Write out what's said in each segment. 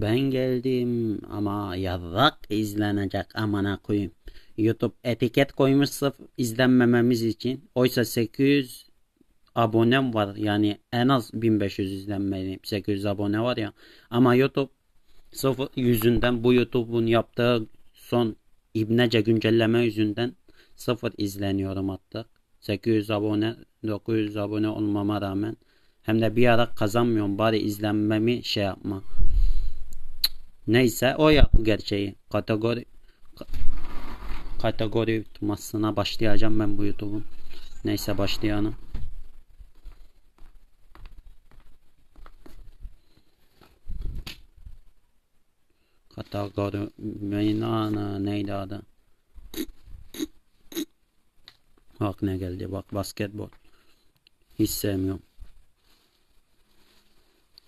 Ben geldim ama yarrak izlenecek amına koyayım. YouTube etiket koymuş sırf izlenmememiz için. Oysa 800 abonem var. Yani en az 1500 izlenmeli. 800 abone var ya. Ama YouTube sırf yüzünden bu YouTube'un yaptığı son ibnece güncelleme yüzünden sıfır izleniyorum artık. 800 abone 900 abone olmama rağmen hem de bir ara kazanmıyorum bari izlenmemi şey yapma. Neyse o ya bu gerçeği. Kategori ka- kategori tutmasına başlayacağım ben bu YouTube'un. Neyse başlayalım. Kategori Meynana neydi adı? Bak ne geldi bak basketbol. Hiç sevmiyorum.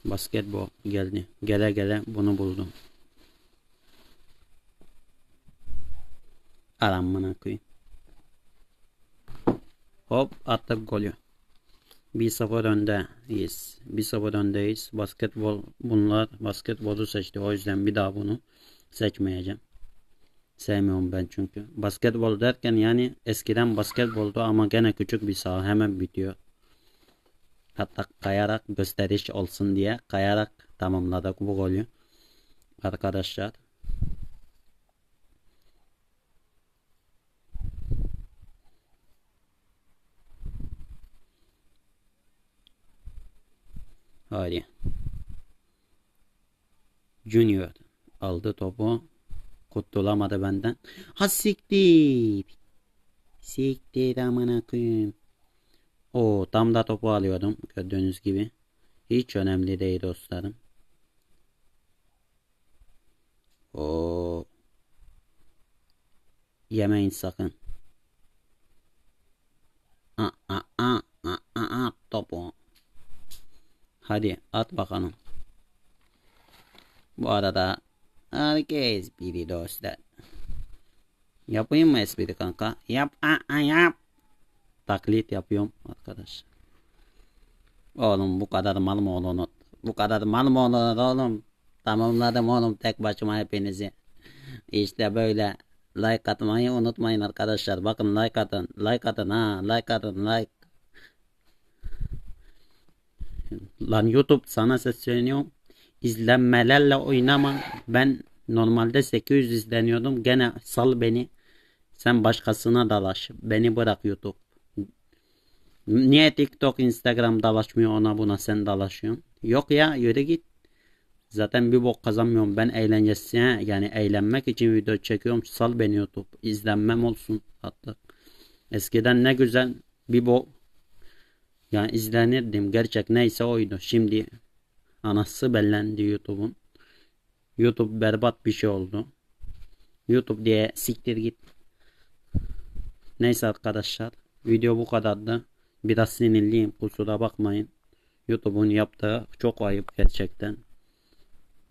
Basketbol geldi. Gele gele bunu buldum. Aramına koyayım. Hop attık golü. 1-0 öndeyiz. 1-0 öndeyiz. Basketbol bunlar basketbolu seçti. O yüzden bir daha bunu seçmeyeceğim. Sevmiyorum ben çünkü. Basketbol derken yani eskiden basketboldu ama gene küçük bir saha hemen bitiyor. Hatta kayarak gösteriş olsun diye kayarak tamamladık bu golü. Arkadaşlar. Hadi. Junior aldı topu. Kurtulamadı benden. Ha siktir. Siktir amına koyayım. O tam da topu alıyordum gördüğünüz gibi. Hiç önemli değil dostlarım. O yemeyin sakın. A a a a a a topu. Hadi at bakalım. Bu arada herkes biri dostlar. Yapayım mı espri kanka? Yap a a yap. Taklit yapıyorum arkadaş. Oğlum bu kadar mal mı olunur? Bu kadar mal mı olunur oğlum? Tamamladım oğlum tek başıma hepinizi. İşte böyle like atmayı unutmayın arkadaşlar. Bakın like atın. Like atın ha. Like atın like. Lan YouTube sana sesleniyorum. İzlenmelerle oynama. Ben normalde 800 izleniyordum. Gene sal beni. Sen başkasına dalaş. Beni bırak YouTube. Niye TikTok, Instagram dalaşmıyor ona buna sen dalaşıyorsun? Yok ya yürü git. Zaten bir bok kazanmıyorum. Ben eğlencesine yani eğlenmek için video çekiyorum. Sal beni YouTube. İzlenmem olsun hatta. Eskiden ne güzel bir bok yani izlenirdim. Gerçek neyse oydu. Şimdi anası bellendi YouTube'un. YouTube berbat bir şey oldu. YouTube diye siktir git. Neyse arkadaşlar. Video bu kadardı. Biraz sinirliyim. Kusura bakmayın. YouTube'un yaptığı çok ayıp gerçekten.